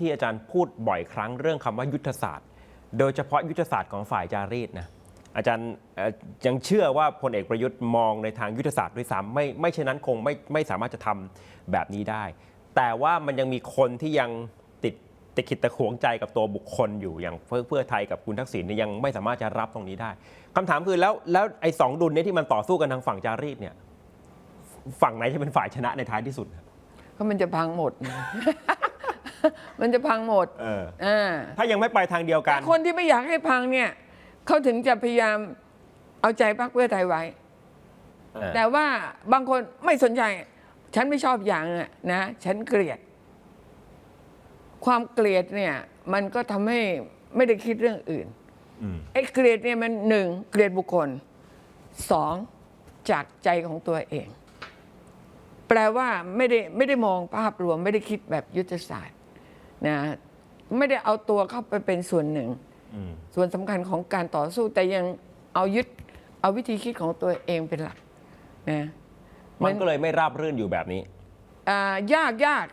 ที่อาจารย์พูดบ่อยครั้งเรื่องคำว่ายุทธศาสตร์ โดยเฉพาะยุทธศาสตร์ของฝ่ายจารีตนะอาจารย์ยังเชื่อว่าพลเอกประยุทธ์มองในทางยุทธศาสตร์ด้วยซ้ำไม่ไม่เช่นนั้นคงไม่ไม่สามารถจะทำแบบนี้ได้ แต่ว่ามันยังมีคนที่ยังติดติดขิดตะขวงใจกับตัวบุคคลอยู่อย่างเพื่อเพื่อไทยกับคุณทักษิณเนี่ยยังไม่สามารถจะรับตรงนี้ได้คำถามคือแล้วแล้วไอ้สองดุลเนี้ที่มันต่อสู้กันทางฝั่งจารีตเนี่ยฝั่งไหนจะเป็นฝ่ายชนะในท้ายที่สุดก็มันจะพังหมด มันจะพังหมดเออ อ่าถ้ายังไม่ไปทางเดียวกันคนที่ไม่อยากให้พังเนี่ยเขาถึงจะพยายามเอาใจพรรคเพื่อไทยไว้เออแต่ว่าบางคนไม่สนใจ ฉันไม่ชอบอย่างอะนะฉันเกลียด ความเกลียดเนี่ย มันก็ทำให้ไม่ได้คิดเรื่องอื่นอืม ไอ้เกลียดเนี่ยมันหนึ่งเกลียดบุคคลสองจากใจของตัวเอง แปลว่าไม่ได้ไม่ได้มองภาพรวม ไม่ได้คิดแบบยุทธศาสตร์ นะไม่ได้เอาตัวเข้าไปเป็นส่วนหนึ่ง อืมส่วนสำคัญของการต่อสู้แต่ยังเอายึดเอาวิธีคิดของตัวเองเป็นหลักนะมันก็เลยไม่ราบรื่นอยู่แบบนี้อ่ายากยาก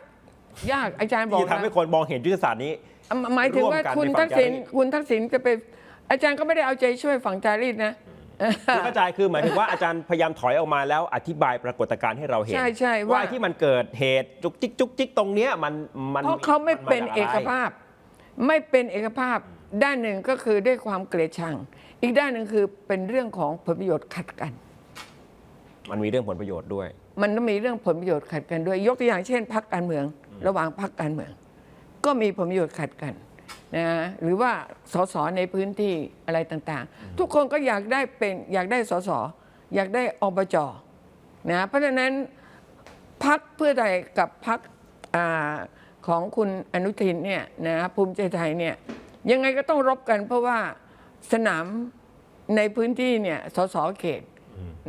ยากอาจารย์บอกที่ทำให้นะคนมองเห็นยุทธศาสตร์นี้ หมายถึงว่าร่วมกันคุณในฝั่ทังกษิณจารีต คุณทักษิณจะไปอาจารย์ก็ไม่ได้เอาใจช่วยฝั่งจารีตนะ คือเข้าใจคือหมายถึงว่าอาจารย์พยายามถอยออกมาแล้วอธิบายปรากฏการณ์ให้เราเห็นใช่ใช่ว่า ว่าไอ้ที่มันเกิดเหตุจุกจิกจุกจิกตรงเนี้ยมันมันเพราะเขาไม่เป็นจเอกภาพ ไม่เป็นเอกภาพด้านหนึ่งก็คือด้วยความเกลียดชัง อีกด้านหนึ่งคือเป็นเรื่องของผลประโยชน์ขัดกัน มันมีเรื่องผลประโยชน์ด้วย มันต้องมีเรื่องผลประโยชน์ขัดกันด้วย ยกตัวอย่างเช่นพักการเมือง ระหว่างพักการเมือง ก็มีผลประโยชน์ขัดกัน นะหรือว่าสสในพื้นที่อะไรต่างๆ ทุกคนก็อยากได้เป็นอยากได้สสอยากได้อบจนะเพราะฉะนั้นพักเพื่อไทยกับพักของคุณอนุทินเนี่ยนะภูมิใจไทยเนี่ยยังไงก็ต้องรบกัน เพราะว่าสนามในพื้นที่เนี่ยสสเขต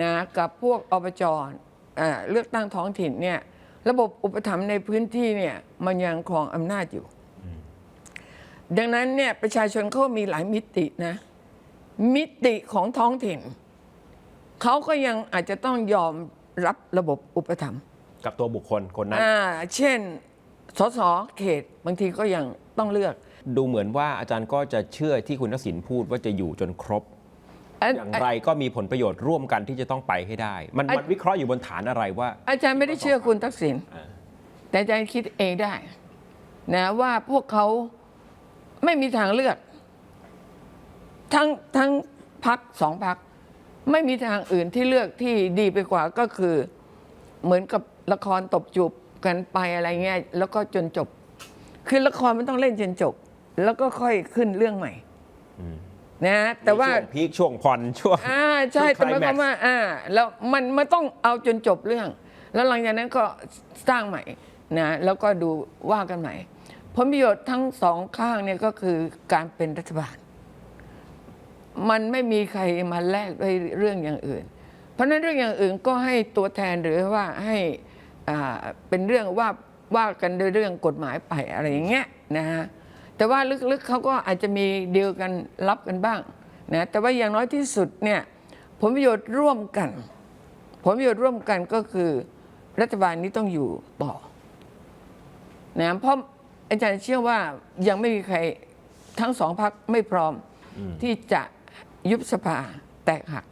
นะกับพวกอบจอ่าเลือกตั้งท้องถิ่นเนี่ยระบบอุปถัมภ์ในพื้นที่เนี่ยมันยังครองอำนาจอยู่ ดังนั้นเนี่ยประชาชนเขามีหลายมิตินะ มิติของท้องถิ่น เขาก็ยังอาจจะต้องยอมรับระบบอุปถัมภ์กับตัวบุคคลคนนั้น อ่า เช่น สสเขตบางทีก็ยังต้องเลือก ดูเหมือนว่าอาจารย์ก็จะเชื่อที่คุณทักษิณพูดว่าจะอยู่จนครบอันอย่างไรก็มีผลประโยชน์ร่วมกันที่จะต้องไปให้ได้มันอันมันวิเคราะห์อยู่บนฐานอะไรว่า อาจารย์ไม่ได้เชื่อคุณทักษิณอ่าแต่อาจารย์คิดเองได้ นะว่าพวกเขา ไม่มีทางเลือก ทั้งทั้งพักสองพัก ไม่มีทางอื่นที่เลือกที่ดีไปกว่าก็คือ เหมือนกับละครตบจูบกันไปอะไรเงี้ยแล้วก็จนจบ คือละครมันต้องเล่นจนจบ แล้วก็ค่อยขึ้นเรื่องใหม่นะแต่ว่าช่วงพีคช่วงผ่อนช่วงอ่าใช่ช่แต่วงหมายความ climax ว่า อ่า แล้วมันมันต้องเอาจนจบเรื่อง แล้วหลังจากนั้นก็สร้างใหม่นะแล้วก็ดูว่ากันใหม่ ผลประโยชน์ทั้งสองข้างเนี่ยก็คือการเป็นรัฐบาล มันไม่มีใครมาแลกด้วยเรื่องอย่างอื่น เพราะนั้นเรื่องอย่างอื่นก็ให้ตัวแทนหรือว่าให้อ่าเป็นเรื่องว่าว่ากันโดยเรื่องกฎหมายไปอะไรอย่างเงี้ยนะฮะแต่ว่าลึกๆเขาก็อาจจะมีเดีลกันรับกันบ้างนะแต่ว่าอย่างน้อยที่สุดเนี่ยผลประโยชน์ร่วมกัน ผลประโยชน์ร่วมกันก็คือ รัฐบาลนี้ต้องอยู่ต่อนะเพราะ อาจารย์เชื่อว่ายังไม่มีใครทั้งสองพักไม่พร้อมที่จะยุบสภาแตกหัก